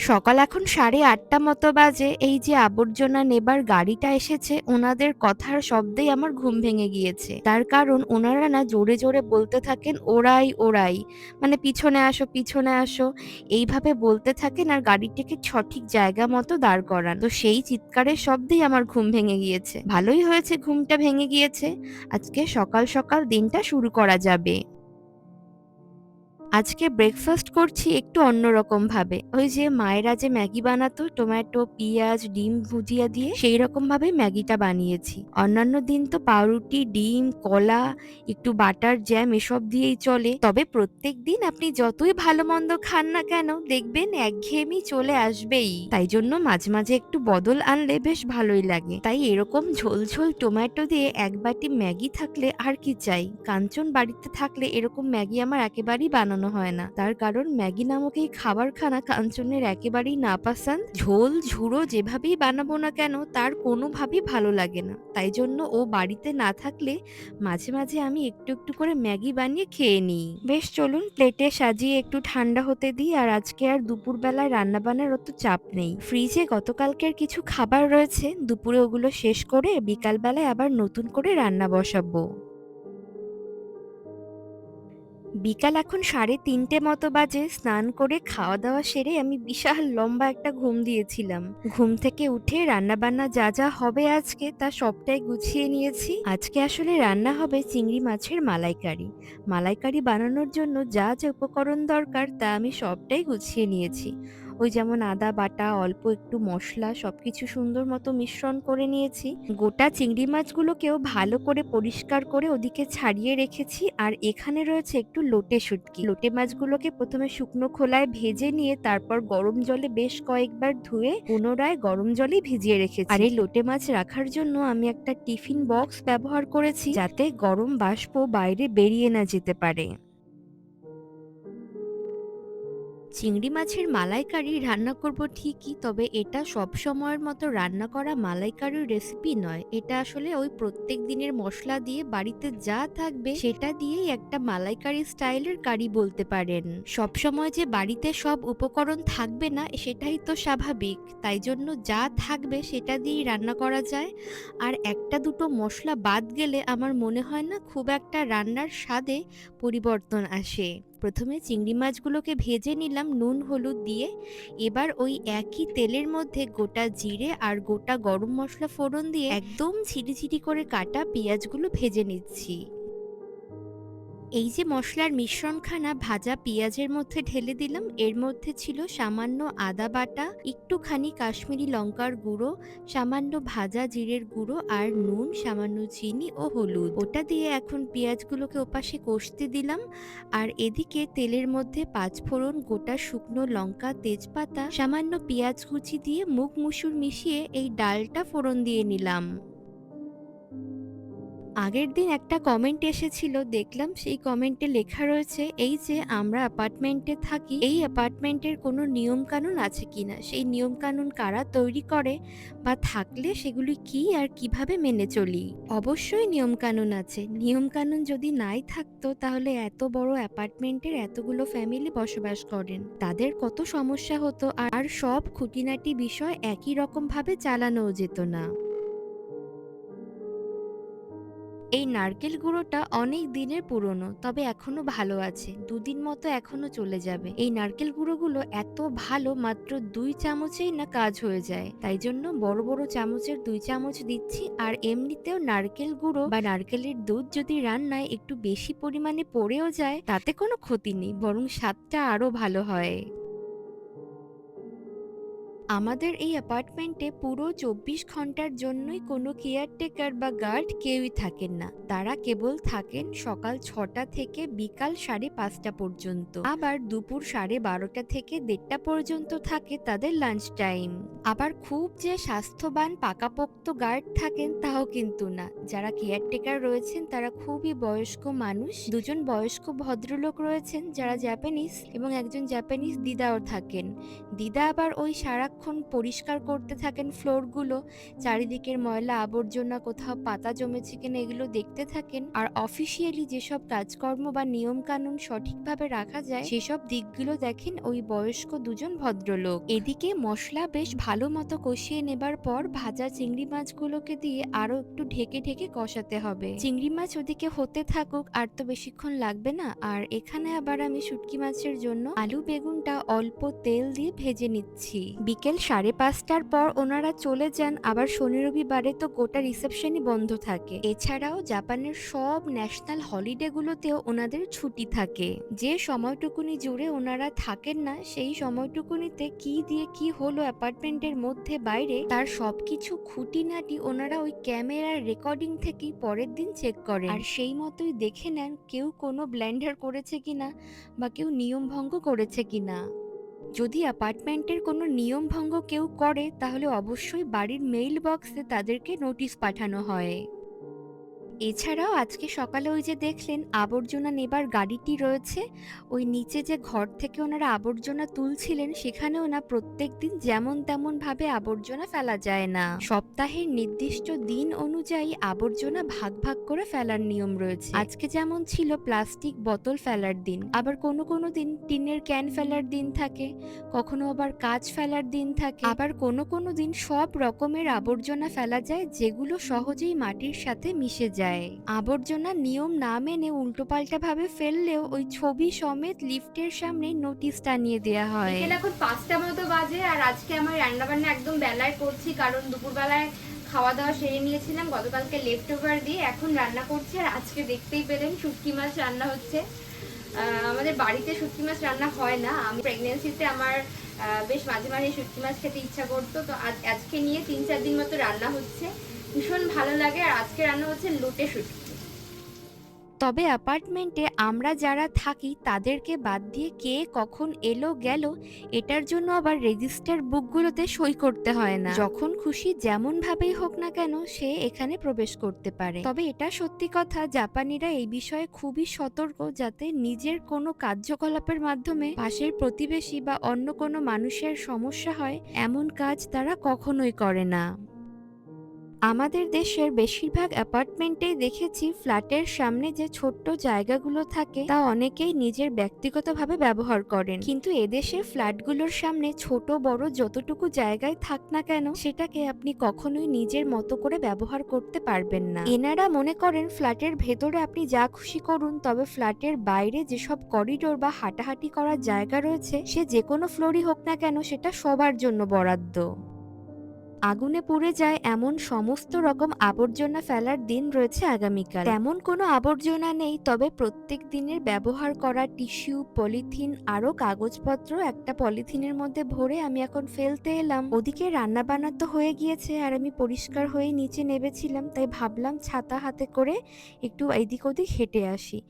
সকাল এখন সাড়ে আটটা মতো বাজে, এই যে আবর্জনা নেবার গাড়িটা এসেছে ওনাদের কথার শব্দেই আমার ঘুম ভেঙে গিয়েছে। তার কারণ ওনারা না জোরে জোরে বলতে থাকেন, ওরাই ওরাই। মানে পিছনে আসো পিছনে আসো। এইভাবে বলতে থাকেন আর গাড়িটিকে সঠিক জায়গা মতো দাঁড় করান। তো সেই চিৎকারের শব্দেই আমার ঘুম ভেঙে গিয়েছে। ভালোই হয়েছে ঘুমটা ভেঙে গিয়েছে। আজকে সকাল সকাল দিনটা শুরু করা যাবে। আজকে ব্রেকফাস্ট করছি একটু অন্যরকম ভাবে। ওই যে মায়েরা যে ম্যাগি বানাতো টমেটো পেঁয়াজ, ডিম ভুজিয়া দিয়ে সেই রকম ভাবে ম্যাগিটা বানিয়েছি। অন্যান্য দিন তো পাউরুটি, ডিম, কলা, একটু বাটার জ্যাম এসব দিয়েই চলে। তবে প্রত্যেক দিন আপনি যতই ভালো মন্দ খান না কেন, দেখবেন একঘেয়েমি চলে আসবেই। তাই জন্য মাঝে মাঝে একটু বদল আনলে বেশ ভালোই লাগে। তাই এরকম ঝোল ঝোল টমেটো দিয়ে এক বাটি ম্যাগি থাকলে আর কি চাই? কাঞ্চন বাড়িতে থাকলে এরকম ম্যাগি আমার একেবারেই বানানো হয় না। তার কারণ ম্যাগি নামক এই খাবার খানা কাঞ্চনের একেবারেই না পাসান ঝোল, ঝুড়ো যেভাবেই বানাবো না কেন, তার কোনোভাবেই ভালো লাগে না। তাই জন্য ও বাড়িতে না থাকলে মাঝে মাঝে আমি একটু একটু করে ম্যাগি বানিয়ে খেয়ে নিই। বেশ, চলুন প্লেটে সাজিয়ে একটু ঠান্ডা হতে দিই আর আজকে আর দুপুরবেলায় রান্নাবান্নার অত চাপ নেই। ফ্রিজে গতকালকের কিছু খাবার রয়েছে, দুপুরে ওগুলো শেষ করে বিকালবেলায় আবার নতুন করে রান্না বসাবো। বিকাল এখন সাড়ে তিনটে মতো বাজে, স্নান করে খাওয়া দাওয়া সেরে আমি বিশাল লম্বা একটা ঘুম দিয়েছিলাম। ঘুম থেকে উঠে রান্না বান্না যা যা হবে আজকে তা সবটাই গুছিয়ে নিয়েছি। আজকে আসলে রান্না হবে চিংড়ি মাছের মালাইকারি। মালাইকারি বানানোর জন্য যা যা উপকরণ দরকার তা আমি সবটাই গুছিয়ে নিয়েছি। ওই যেমন আদা, বাটা, অল্প একটু মশলা সবকিছু সুন্দর মতো মিশ্রণ করে নিয়েছি। গোটা চিংড়ি মাছগুলোকেও ভালো করে পরিষ্কার করে ওদিকে ছাড়িয়ে রেখেছি আর এখানে রয়েছে একটু লোটে শুটকি। লোটে মাছগুলোকে প্রথমে শুকনো খোলায় ভেজে নিয়ে তারপর গরম জলে বেশ কয়েকবার ধুয়ে পুনরায় গরম জলে ভিজিয়ে রেখেছি। আর এই লোটে মাছ রাখার জন্য আমি একটা টিফিন বক্স ব্যবহার করেছি যাতে গরম বাষ্প বাইরে বেরিয়ে না যেতে পারে। চিংড়ি মাছের মালাইকারি রান্না করব ঠিকই, তবে এটা সব সময়ের মতো রান্না করা মালাইকারির রেসিপি নয়। এটা আসলে ওই প্রত্যেক দিনের মশলা দিয়ে বাড়িতে যা থাকবে সেটা দিয়েই একটা মালাইকারি স্টাইলের কারি বলতে পারেন। সব সময় যে বাড়িতে সব উপকরণ থাকবে না, সেটাই তো স্বাভাবিক। তাই জন্য যা থাকবে সেটা দিয়েই রান্না করা যায়। আর একটা দুটো মশলা বাদ গেলে আমার মনে হয় না খুব একটা রান্নার স্বাদে পরিবর্তন আসে। প্রথমে চিংড়ি মাছগুলোকে ভেজে নিলাম, নুন, হলুদ দিয়ে। এবার ওই একই তেলের মধ্যে গোটা জিরে আর গোটা গরম মশলা ফোড়ন দিয়ে একদম ছিটি করে কাটা পেঁয়াজগুলো ভেজে নিচ্ছি। এই যে মশলার মিশ্রণখানা ভাজা পেঁয়াজের মধ্যে ঢেলে দিলাম, এর মধ্যে ছিল সামান্য আদা বাটা, একটুখানি কাশ্মীরি লঙ্কার গুঁড়ো, সামান্য ভাজা জিরের গুঁড়ো আর নুন, সামান্য চিনি ও হলুদ। ওটা দিয়ে এখন পেঁয়াজগুলোকে ওপাশে কষতে দিলাম আর এদিকে তেলের মধ্যে পাঁচফোড়ন গোটা শুকনো লঙ্কা, তেজপাতা, সামান্য পেঁয়াজ কুচি দিয়ে মুখ মুসুর মিশিয়ে এই ডালটা ফোড়ন দিয়ে নিলাম। আগের দিন একটা কমেন্ট এসেছিল, দেখলাম সেই কমেন্টে লেখা রয়েছে, এই যে আমরা অ্যাপার্টমেন্টে থাকি, এই অ্যাপার্টমেন্টের কোনো নিয়ম কানুন আছে কিনা সেই নিয়ম কানুন কারা তৈরি করে বা থাকলে সেগুলি কি আর কীভাবে মেনে চলি? অবশ্যই নিয়ম কানুন আছে। নিয়ম কানুন যদি নাই থাকতো, তাহলে এত বড় অ্যাপার্টমেন্টের এতগুলো ফ্যামিলি বসবাস করেন। তাদের কত সমস্যা হতো, আর সব খুঁটিনাটি বিষয় একই রকম ভাবে চালানোও যেত না। এই নারকেল গুঁড়োটা অনেক দিনের পুরনো, তবে এখনও ভালো আছে। দুদিন মতো এখনও চলে যাবে। এই নারকেল গুঁড়োগুলো এত ভালো, মাত্র দুই চামচেই না কাজ হয়ে যায়। তাই জন্য বড় বড় চামচের দুই চামচ দিচ্ছি, আর এমনিতেও নারকেল গুঁড়ো বা নারকেলের দুধ যদি রান্নায় একটু বেশি পরিমাণে পড়েও যায়, তাতে কোনো ক্ষতি নেই, বরং স্বাদটা আরও ভালো হয়। আমাদের এই অ্যাপার্টমেন্টে পুরো চব্বিশ ঘণ্টার জন্যই কোনো কেয়ারটেকার বা গার্ড কেউই থাকেন না। তারা কেবল থাকেন সকাল ছটা থেকে বিকাল সাড়ে পাঁচটা পর্যন্ত। আবার দুপুর সাড়ে বারোটা থেকে দেড়টা পর্যন্ত থাকে তাদের লাঞ্চ টাইম আবার খুব যে স্বাস্থ্যবান, পাকাপোক্ত গার্ড থাকেন তাও কিন্তু না। যারা কেয়ারটেকার রয়েছেন তারা খুবই বয়স্ক মানুষ। দুজন বয়স্ক ভদ্রলোক রয়েছেন যারা জাপানিজ এবং একজন জাপানিজ দিদাও থাকেন। দিদা আবার ওই সারা সারাক্ষণ পরিষ্কার করতে থাকেন ফ্লোরগুলো, চারিদিকের ময়লা আবর্জনা কোথাও পাতা জমেছে কিনা এগুলো দেখতে থাকেন। আর অফিসিয়ালি যেসব কাজকর্ম বা নিয়ম কানুন সঠিকভাবে রাখা যায়, সেসব দিকগুলো দেখেন ওই বয়স্ক দুজন ভদ্রলোক। এদিকে মশলা বেশ ভালো মতো কষিয়ে নেবার পর ভাজা চিংড়ি মাছগুলোকে দিয়ে আরও একটু ঢেকে ঢেকে কষাতে হবে। চিংড়ি মাছ ওদিকে হতে থাকুক, আর তো বেশিক্ষণ লাগবে না। আর এখানে আবার আমি শুটকি মাছের জন্য আলু বেগুনটা অল্প তেল দিয়ে ভেজে নিচ্ছি। বিকেল সাড়ে পাঁচটার পর ওনারা চলে যান, আবার শনি রবিবারে তো গোটা রিসেপশনই বন্ধ থাকে। এছাড়াও জাপানের সব ন্যাশনাল হলিডেগুলোতেও ওনাদের ছুটি থাকে। যে সময়টুকুনি জুড়ে ওনারা থাকেন না, সেই সময়টুকুনিতে কি দিয়ে কি হলো অ্যাপার্টমেন্টের মধ্যে বাইরে, তার সবকিছু খুঁটিনাটি ওনারা ওই ক্যামেরার রেকর্ডিং থেকেই পরের দিন চেক করেন। আর সেই মতোই দেখে নেন কেউ কোনো ব্ল্যান্ডার করেছে কিনা বা কেউ নিয়ম ভঙ্গ করেছে কিনা। যদি অ্যাপার্টমেন্টের কোনো নিয়ম ভঙ্গ কেউ করে, তাহলে অবশ্যই বাড়ির মেইল বক্সে তাদেরকে নোটিশ পাঠানো হয়। এছাড়াও আজকে সকালে ওই যে দেখলেন আবর্জনা নেবার গাড়িটি রয়েছে। ওই নিচে যে ঘর থেকে ওনারা আবর্জনা তুলছিলেন সেখানে ওনা প্রত্যেক দিন যেমন তেমন ভাবে আবর্জনা ফেলা যায় না। সপ্তাহের নির্দিষ্ট দিন অনুযায়ী আবর্জনা ভাগ ভাগ করে ফেলার নিয়ম রয়েছে। আজকে যেমন ছিল প্লাস্টিক বোতল ফেলার দিন, আবার কোনো কোনো দিন টিনের ক্যান ফেলার দিন থাকে, কখনো আবার কাঁচ ফেলার দিন থাকে, আবার কোনো কোনো দিন সব রকমের আবর্জনা ফেলা যায়, যেগুলো সহজেই মাটির সাথে মিশে যায়। আবর্জনা নিয়ম না মেনে উল্টোপাল্টা ভাবে ফেললেও ওই ছবি সমেত লিফটের সামনে নোটিশ টানিয়ে দেওয়া হয়। এখন পাঁচটা মতো বাজে আর আজকে আমার রান্না বান্না একদম বেলায় করছি কারণ দুপুরবেলায় খাওয়া দাওয়া সেরে নিয়েছিলাম গতকালকে লেফট ওভার দিয়ে এখন রান্না করছি আর আজকে দেখতেই পেলেন শুটকি মাছ রান্না হচ্ছে। আমাদের বাড়িতে শুটকি মাছ রান্না হয় না। আমি প্রেগনেন্সিতে আমার বেশ মাঝে মাঝে শুটকি মাছ খেতে ইচ্ছা করতো তো আজ আজকে নিয়ে তিন চার দিন মতো রান্না হচ্ছে। ভীষণ ভালো লাগে আর আজকে রান্না হচ্ছে লোটে শুটকি। তবে অ্যাপার্টমেন্টে আমরা যারা থাকি, তাদেরকে বাদ দিয়ে কে কখন এলো, গেল, এটার জন্য আবার রেজিস্টার বুকগুলোতে সই করতে হয় না। যখন খুশি যেমন ভাবেই হোক না কেন, সে এখানে প্রবেশ করতে পারে। তবে এটা সত্যি কথা, জাপানিরা এই বিষয়ে খুবই সতর্ক, যাতে নিজের কোনো কার্যকলাপের মাধ্যমে পাশের প্রতিবেশী বা অন্য কোনো মানুষের সমস্যা হয়, এমন কাজ তারা কখনোই করে না। আমাদের দেশের বেশিরভাগ অ্যাপার্টমেন্টেই দেখেছি ফ্ল্যাটের সামনে যে ছোট্ট জায়গাগুলো থাকে, তা অনেকেই নিজের ব্যক্তিগতভাবে ব্যবহার করেন। কিন্তু এদেশের ফ্ল্যাটগুলোর সামনে ছোট, বড় যতটুকু জায়গায় থাক না কেন, সেটাকে আপনি কখনোই নিজের মতো করে ব্যবহার করতে পারবেন না। এনারা মনে করেন ফ্ল্যাটের ভেতরে আপনি যা খুশি করুন, তবে ফ্ল্যাটের বাইরে যেসব করিডোর বা হাঁটাহাঁটি করার জায়গা রয়েছে, সে যে কোনো ফ্লোরই হোক না কেন, সেটা সবার জন্য বরাদ্দ। আগুনে পুড়ে যায় এমন সমস্ত রকম আবর্জনা ফেলার দিন রয়েছে আগামীকাল। তেমন কোনো আবর্জনা নেই, তবে প্রত্যেক দিনের ব্যবহার করা টিস্যু, পলিথিন আরও কাগজপত্র একটা পলিথিনের মধ্যে ভরে আমি এখন ফেলতে এলাম। ওদিকে রান্না বান্না তো হয়ে গিয়েছে আর আমি পরিষ্কার হয়ে নিচে নেবেছিলাম, তাই ভাবলাম ছাতা হাতে করে একটু এদিক ওদিক হেঁটে আসি।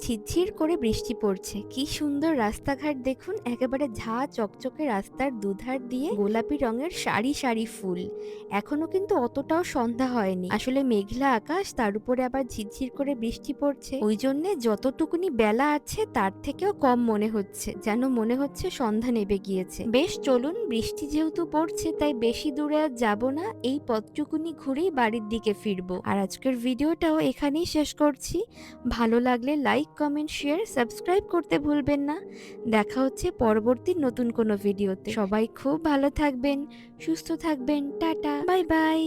ঝিরঝির করে বৃষ্টি পড়ছে। কি সুন্দর রাস্তাঘাট দেখুন, একেবারে ঝা চকচকে রাস্তার দুধার দিয়ে গোলাপি রঙের সারি সারি ফুল। এখনও কিন্তু অতটাও সন্ধ্যা হয়নি। আসলে মেঘলা আকাশ, তার উপরে আবার ঝিরঝির করে বৃষ্টি পড়ছে। ওই জন্যে যতটুকুনি বেলা আছে, তার থেকেও কম মনে হচ্ছে, যেন মনে হচ্ছে সন্ধ্যা নেবে গিয়েছে। বেশ চলুন, বৃষ্টি যেহেতু পড়ছে, তাই বেশি দূরে আর যাব না। এই পথটুকুনি ঘুরেই বাড়ির দিকে ফিরবো। আর আজকের ভিডিওটাও এখানেই শেষ করছি। ভালো লাগলে লাইক কমেন্ট শেয়ার সাবস্ক্রাইব করতে ভুলবেন না। দেখা হচ্ছে পরবর্তী নতুন কোনো ভিডিওতে সবাই খুব ভালো থাকবেন, সুস্থ থাকবেন। Tata bye bye